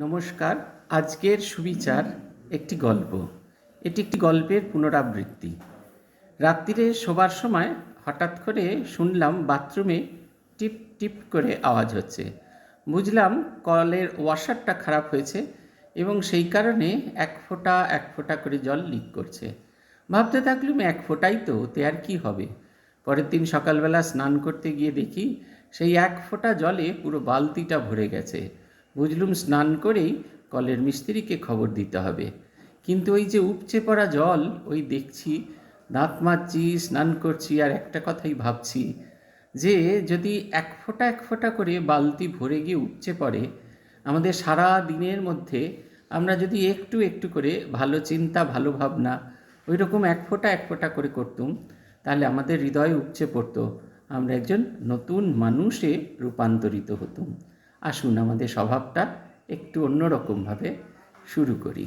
নমস্কার, আজকের সুবিচার একটি গল্প। এটি একটি গল্পের পুনরাবৃত্তি। রাত্রিরে শোবার সময় হঠাৎ করে শুনলাম বাথরুমে টিপ টিপ করে আওয়াজ হচ্ছে। বুঝলাম কলের ওয়াশারটা খারাপ হয়েছে এবং সেই কারণে এক ফোঁটা এক ফোঁটা করে জল লিক করছে। ভাবতে থাকলুম এক ফোঁটাই তো, তে আর কী হবে? পরের দিন সকালবেলা স্নান করতে গিয়ে দেখি সেই এক ফোঁটা জলে পুরো বালতিটা ভরে গেছে। বুঝলুম স্নান করেই কলের মিস্ত্রিকে খবর দিতে হবে। কিন্তু ওই যে উপচে পড়া জল, ওই দেখছি দাঁত মাজছি, স্নান করছি আর একটা কথাই ভাবছি যে, যদি এক ফোঁটা এক ফোঁটা করে বালতি ভরে গিয়ে উপচে পড়ে, আমাদের সারা দিনের মধ্যে আমরা যদি একটু একটু করে ভালো চিন্তা, ভালো ভাবনা, ওই রকম এক ফোঁটা এক ফোঁটা করে করতুম, তাহলে আমাদের হৃদয় উপচে পড়তো। আমরা একজন নতুন মানুষে রূপান্তরিত হতুম। আসুন আমাদের স্বভাবটা একটু অন্যরকমভাবে শুরু করি।